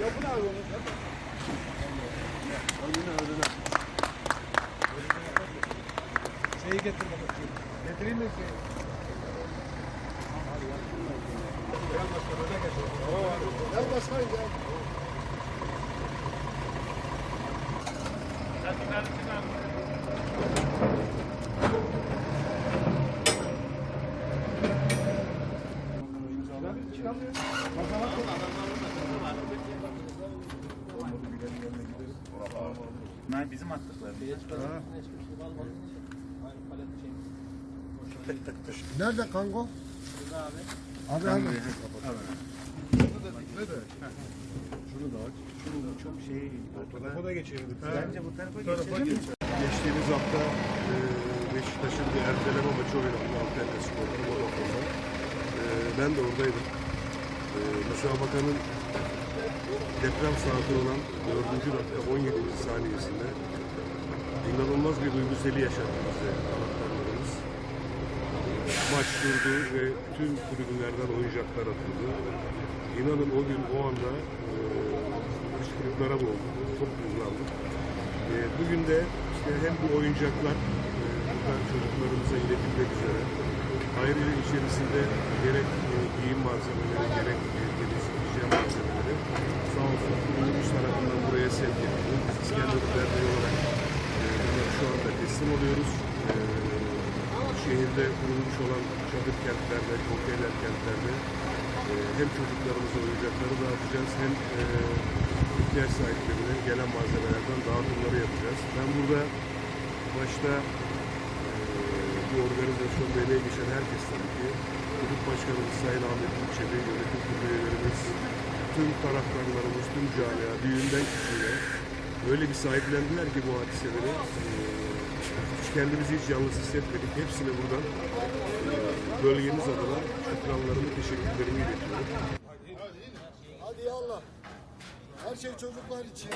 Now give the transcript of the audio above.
Yapın abi onu. Önüne önüne. Şeyi getir bakalım. Getireyim mi şeyi? Gel başkanım, öne geç. Gel başkanım gel. Çıkamıyor. Yok. Bunlar bizim attıklarımız. Nerede kango? Abi abi. Ne de? Şunu da aç. Şunu çok şey Bu tarafa da geçelim. Bence bu tarafa tarafa geçelim. geç. Geçtiğimiz hafta e, Beşiktaş'ın bir erteleme maçı oynandı Antalya Spor'da Vodafone'da. E, ben de oradaydım. Müsabakanın deprem saati olan 4. dakika 17. saniyesinde inanılmaz bir duyguseli yaşattı bize taraftarlarımız. Maç durdu ve tüm tribünlerden oyuncaklar atıldı. İnanın o gün o anda e, hıçkırıklara boğulduk. Çok duygulandık. E, bugün de işte hem bu oyuncaklar e, buradan çocuklarımıza iletilmek üzere ayrıca içerisinde gerek e, giyim malzemeleri gerek edildi. Biz İskender Derneği olarak e, bunları şu anda teslim oluyoruz. E, şehirde kurulmuş olan çadır kentlerde, konteyner kentlerde e, hem çocuklarımıza oyuncakları dağıtacağız hem e, ihtiyaç sahiplerine gelen malzemelerden dağıtımları yapacağız. Ben burada başta e, bu organizasyonda emeği geçen herkes tabii ki kulüp başkanımız Sayın Ahmet Ülçeli, yönetim kurulu üyelerimiz, tüm taraftarlarımız, tüm camia, büyüğünden küçüğüne böyle bir sahiplendiler ki bu hadiseleri. E, hiç kendimizi hiç yalnız hissetmedik. Hepsine buradan e, bölgemiz adına şükranlarımı, teşekkürlerimi iletiyorum. Hadi yallah. Her şey çocuklar için.